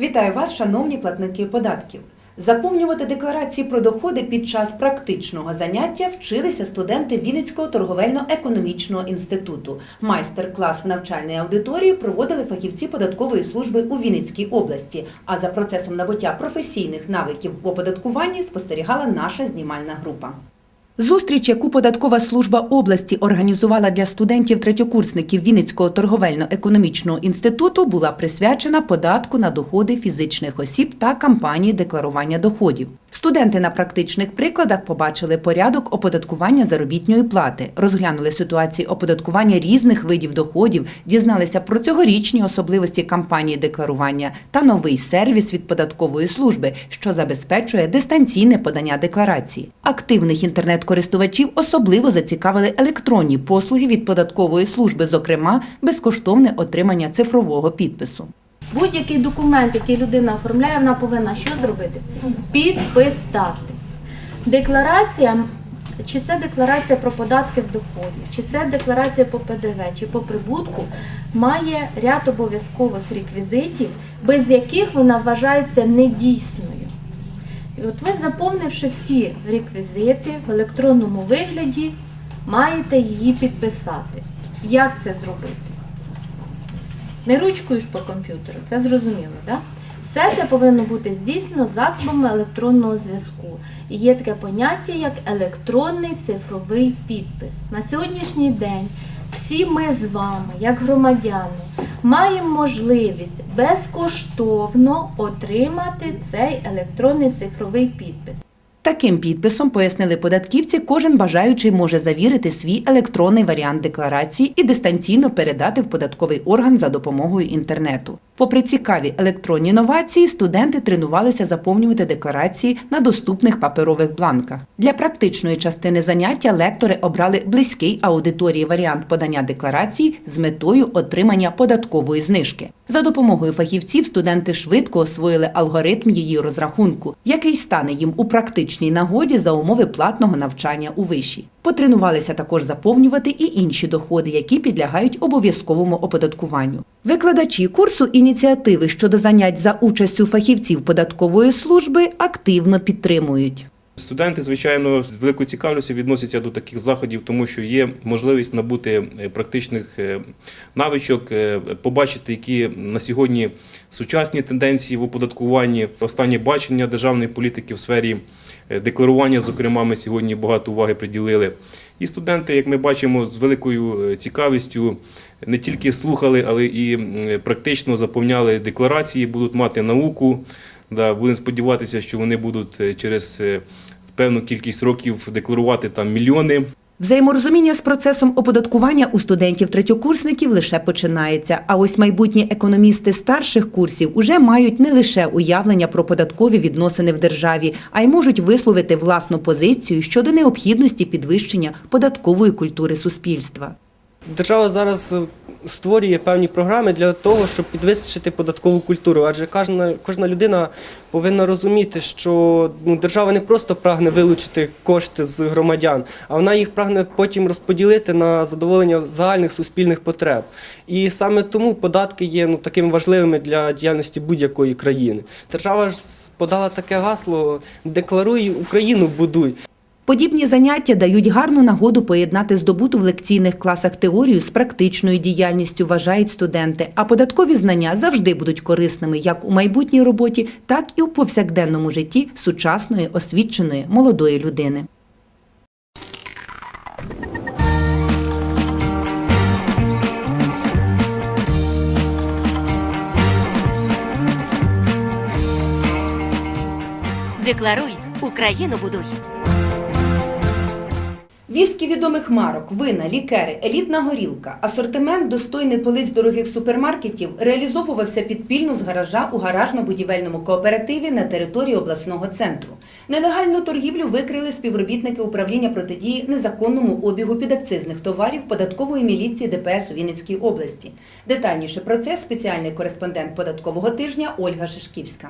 Вітаю вас, шановні платники податків. Заповнювати декларації про доходи під час практичного заняття вчилися студенти Вінницького торговельно-економічного інституту. Майстер-клас в навчальній аудиторії проводили фахівці податкової служби у Вінницькій області. А за процесом набуття професійних навиків в оподаткуванні спостерігала наша знімальна група. Зустріч, яку податкова служба області організувала для студентів-третьокурсників Вінницького торговельно-економічного інституту, була присвячена податку на доходи фізичних осіб та кампанії декларування доходів. Студенти на практичних прикладах побачили порядок оподаткування заробітної плати, розглянули ситуації оподаткування різних видів доходів, дізналися про цьогорічні особливості кампанії декларування та новий сервіс від податкової служби, що забезпечує дистанційне подання декларації. Активних інтернет-користувачів особливо зацікавили електронні послуги від податкової служби, зокрема безкоштовне отримання цифрового підпису. Будь-який документ, який людина оформляє, вона повинна що зробити? Підписати. Декларація, чи це декларація про податки з доходів, чи це декларація по ПДВ, чи по прибутку, має ряд обов'язкових реквізитів, без яких вона вважається недійсною. І от ви, заповнивши всі реквізити в електронному вигляді, маєте її підписати. Як це зробити? Не ручкою ж по комп'ютеру, це зрозуміло, так? Все це повинно бути здійснено засобами електронного зв'язку. І є таке поняття, як електронний цифровий підпис. На сьогоднішній день всі ми з вами, як громадяни, маємо можливість безкоштовно отримати цей електронний цифровий підпис. Таким підписом, пояснили податківці, кожен бажаючий може завірити свій електронний варіант декларації і дистанційно передати в податковий орган за допомогою інтернету. Попри цікаві електронні новації, студенти тренувалися заповнювати декларації на доступних паперових бланках. Для практичної частини заняття лектори обрали близький аудиторії варіант подання декларації з метою отримання податкової знижки. За допомогою фахівців студенти швидко освоїли алгоритм її розрахунку, який стане їм у практичній нагоді за умови платного навчання у виші. Потренувалися також заповнювати і інші доходи, які підлягають обов'язковому оподаткуванню. Викладачі курсу ініціативи щодо занять за участю фахівців податкової служби активно підтримують. Студенти, звичайно, з великою цікавістю відносяться до таких заходів, тому що є можливість набути е, практичних е, навичок, е, побачити, які на сьогодні сучасні тенденції в оподаткуванні, останнє бачення державної політики в сфері декларування. Зокрема, ми сьогодні багато уваги приділили. І студенти, як ми бачимо, з великою цікавістю не тільки слухали, але і практично заповняли декларації, будуть мати науку. Будемо сподіватися, що вони будуть через певну кількість років декларувати там мільйони. Взаєморозуміння з процесом оподаткування у студентів-третьокурсників лише починається. А ось майбутні економісти старших курсів уже мають не лише уявлення про податкові відносини в державі, а й можуть висловити власну позицію щодо необхідності підвищення податкової культури суспільства. Держава зараз створює певні програми для того, щоб підвищити податкову культуру. Адже кожна кожна людина повинна розуміти, що ну, держава не просто прагне вилучити кошти з громадян, а вона їх прагне потім розподілити на задоволення загальних суспільних потреб. І саме тому податки є ну, такими важливими для діяльності будь-якої країни. Держава ж подала таке гасло Декларуй Україну, будуй. Подібні заняття дають гарну нагоду поєднати здобуту в лекційних класах теорію з практичною діяльністю, вважають студенти. А податкові знання завжди будуть корисними як у майбутній роботі, так і у повсякденному житті сучасної освіченої молодої людини. Декларуй, Україну будуй. Віскі відомих марок, вина, лікери, елітна горілка, асортимент достойний полиць дорогих супермаркетів реалізовувався підпільно з гаража у гаражно-будівельному кооперативі на території обласного центру. Нелегальну торгівлю викрили співробітники управління протидії незаконному обігу підакцизних товарів податкової міліції ДПС у Вінницькій області. Детальніше про це спеціальний кореспондент податкового тижня Ольга Шишківська.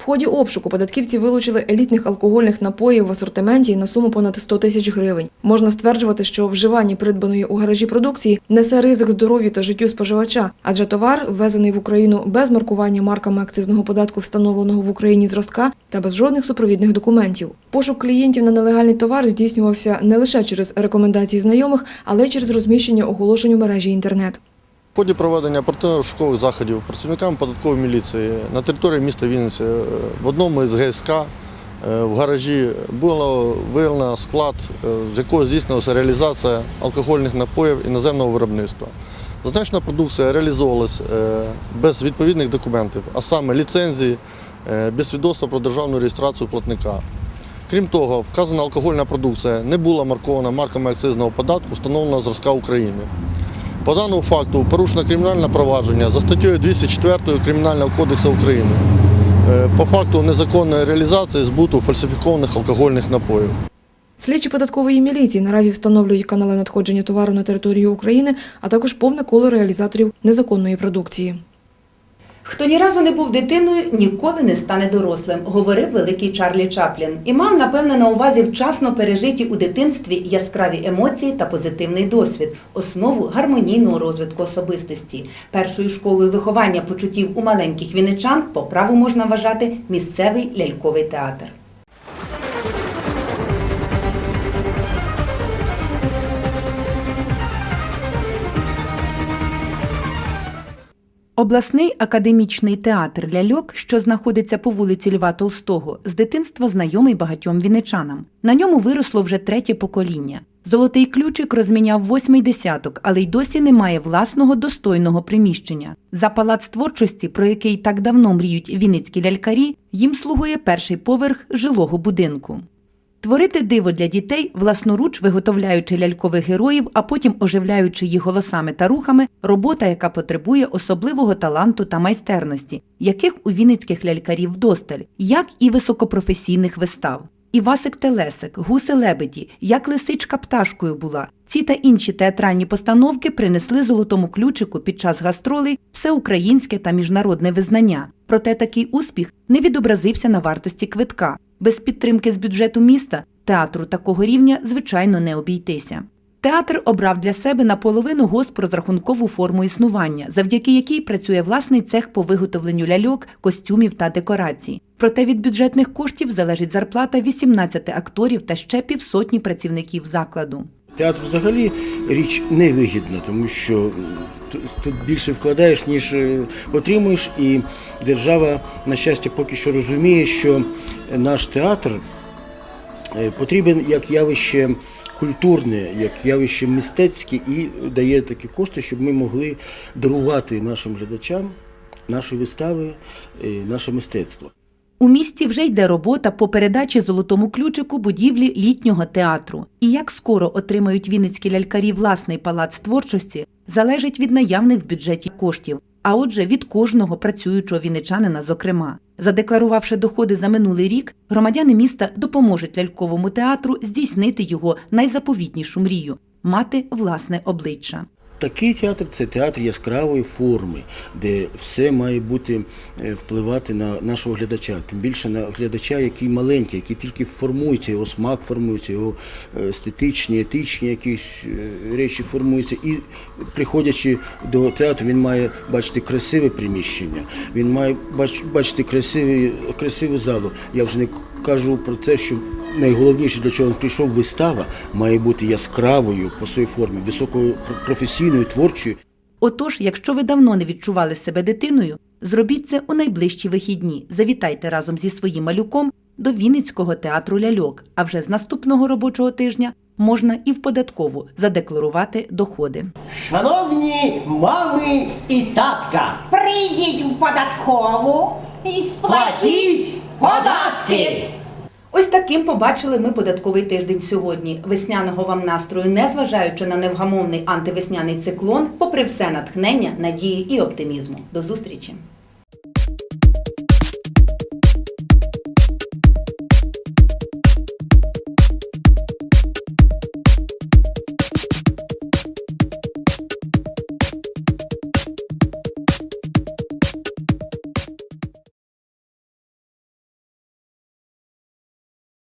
В ході обшуку податківці вилучили елітних алкогольних напоїв в асортименті на суму понад 100 тисяч гривень. Можна стверджувати, що вживання придбаної у гаражі продукції несе ризик здоров'ю та життю споживача, адже товар, ввезений в Україну без маркування марками акцизного податку, встановленого в Україні зразка та без жодних супровідних документів. Пошук клієнтів на нелегальний товар здійснювався не лише через рекомендації знайомих, але й через розміщення оголошень у мережі інтернет. В ході проведення оперативно-шукових заходів працівниками податкової міліції на території міста Вінниці е, в одному із ГСК е, в гаражі було виявлено склад, е, з якого здійснилася реалізація алкогольних напоїв іноземного виробництва. Зазначена продукція реалізовувалась без відповідних документів, а саме ліцензії, без свідоцтва про державну реєстрацію платника. Крім того, вказана алкогольна продукція не була маркована марками акцизного податку, встановленого зразка України. По даному факту порушено кримінальне провадження за статтєю 204 Кримінального кодексу України е, по факту незаконної реалізації збуту фальсифікованих алкогольних напоїв. Слідчі податкової міліції наразі встановлюють канали надходження товару на територію України, а також повне коло реалізаторів незаконної продукції. Хто ні разу не був дитиною, ніколи не стане дорослим, говорив великий Чарлі Чаплін. І мав, напевне, на увазі вчасно пережиті у дитинстві яскраві емоції та позитивний досвід, основу гармонійного розвитку особистості. Першою школою виховання почуттів у маленьких віничан по праву можна вважати місцевий ляльковий театр. Обласний академічний театр ляльок, що знаходиться по вулиці Льва Толстого, з дитинства знайомий багатьом вінничанам. На ньому виросло вже третє покоління. Золотий ключик розміняв восьмий десяток, але й досі немає власного достойного приміщення. За палац творчості, про який так давно мріють вінницькі лялькарі, їм слугує перший поверх жилого будинку. Творити диво для дітей, власноруч виготовляючи лялькових героїв, а потім оживляючи їх голосами та рухами, робота, яка потребує особливого таланту та майстерності, яких у вінницьких лялькарів вдосталь, як і високопрофесійних вистав. Івасик Телесик, гуси лебеді, як лисичка пташкою була. Ці та інші театральні постановки принесли золотому ключику під час гастролей всеукраїнське та міжнародне визнання. Проте такий успіх не відобразився на вартості квитка. Без підтримки з бюджету міста театру такого рівня, звичайно, не обійтися. Театр обрав для себе наполовину госпрозрахункову форму існування, завдяки якій працює власний цех по виготовленню ляльок, костюмів та декорацій. Проте від бюджетних коштів залежить зарплата 18 акторів та ще півсотні працівників закладу. Театр взагалі річ невигідна, тому що тут- тут більше вкладаєш, ніж е, отримуєш, і держава, на щастя, поки що розуміє, що наш театр е, потрібен як явище культурне, як явище мистецьке і дає такі кошти, щоб ми могли дарувати нашим глядачам наші вистави, е, наше мистецтво. У місті вже йде робота по передачі золотому ключику будівлі літнього театру. І як скоро отримають вінницькі лялькарі власний палац творчості, залежить від наявних в бюджеті коштів, а отже, від кожного працюючого вінничанина, зокрема. Задекларувавши доходи за минулий рік, громадяни міста допоможуть ляльковому театру здійснити його найзаповітнішу мрію мати власне обличчя. Такий театр це театр яскравої форми, де все має бути е, впливати на нашого глядача, тим більше на глядача, який маленький, який тільки формується, його смак формується, його е, естетичні, етичні якісь е, речі формуються. І приходячи до театру, він має бачити красиве приміщення, він має бачити красиву залу. Я вже не кажу про це, що найголовніше, для чого він прийшов, вистава має бути яскравою по своїй формі, високою професійною, творчою. Отож, якщо ви давно не відчували себе дитиною, зробіть це у найближчі вихідні. Завітайте разом зі своїм малюком до Вінницького театру ляльок. А вже з наступного робочого тижня можна і в податкову задекларувати доходи. Шановні мами і татка, Прийдіть в податкову і сплатіть платіть податки! Ось таким побачили ми податковий тиждень сьогодні. Весняного вам настрою, незважаючи на невгамовний антивесняний циклон, попри все натхнення, надії і оптимізму. До зустрічі!